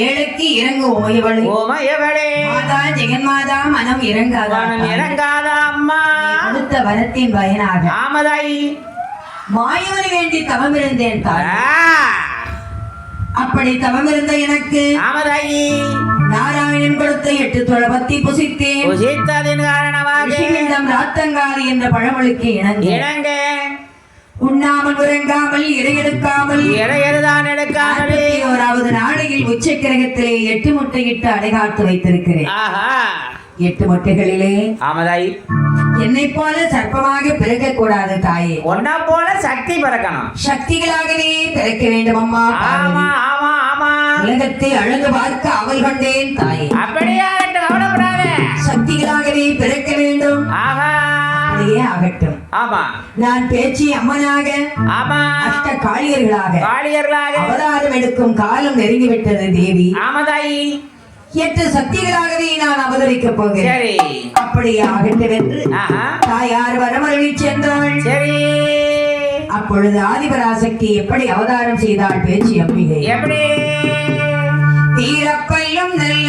ஏழைக்கு இறங்கு ஓயவளே. ஓமயவளே மாதா ஜெகன்மாதா மனம் இறங்காதா. இறங்காத அம்மா. கொடுத்த வரத்தின் பயனாக. ஆமதாயி. மாயவனை வேண்டி தவம் இருந்தேன் அப்படி தவம் இருந்த எனக்கு ஆமதாயி. நாராயணன் கொடுத்த எட்டு துளபத்தி புசித்தேன். புசித்ததின் காரணமாக ராத்தங்காரி என்ற பழமொழிக்கு இணங்க இணங்க உண்ணாமல் உறங்காமல் இடையெடுக்காமல் இறையதுதான் எடுக்காமலே. ஓராவது நாளையில் உச்ச கிரகத்திலே எட்டு முட்டையிட்டு அடைகாத்து வைத்திருக்கிறேன். ஆஹா. எட்டு முட்டைகளிலே ஆமதாயி. என்னை போல சர்ப்பமாக பிறக்க கூடாது தாயே. ஒன்னா போல சக்தி பிறக்கணும். சக்திகளாகவே பிறக்க வேண்டும் அம்மா ஆமா. ஆமா ஆமா. உலகத்தை அழகு பார்க்க அவள் கொண்டேன் தாயே. அப்படியே ஆகட்டும் கவலைப்படாத. சக்திகளாகவே பிறக்க வேண்டும். ஆஹா. அப்படியே ஆகட்டும். ஆமா. நான் பேச்சு அம்மனாக ஆமா. அஷ்ட காளியர்களாக காளியர்களாக. அவதாரம் எடுக்கும் காலம் நெருங்கிவிட்டது தேவி. ஆமதாயி எட்டு சக்திகளாகவே நான் அவதரிக்கப் போகிறேன். சரி. அப்படி ஆகட்டும் என்று தாயார் வரமருளி சென்றாள். சரி. அப்பொழுது ஆதிபராசக்தி எப்படி அவதாரம் செய்தாள் பேச்சு அம்பிகை. எப்படி? தீரப்பல்லும் நல்ல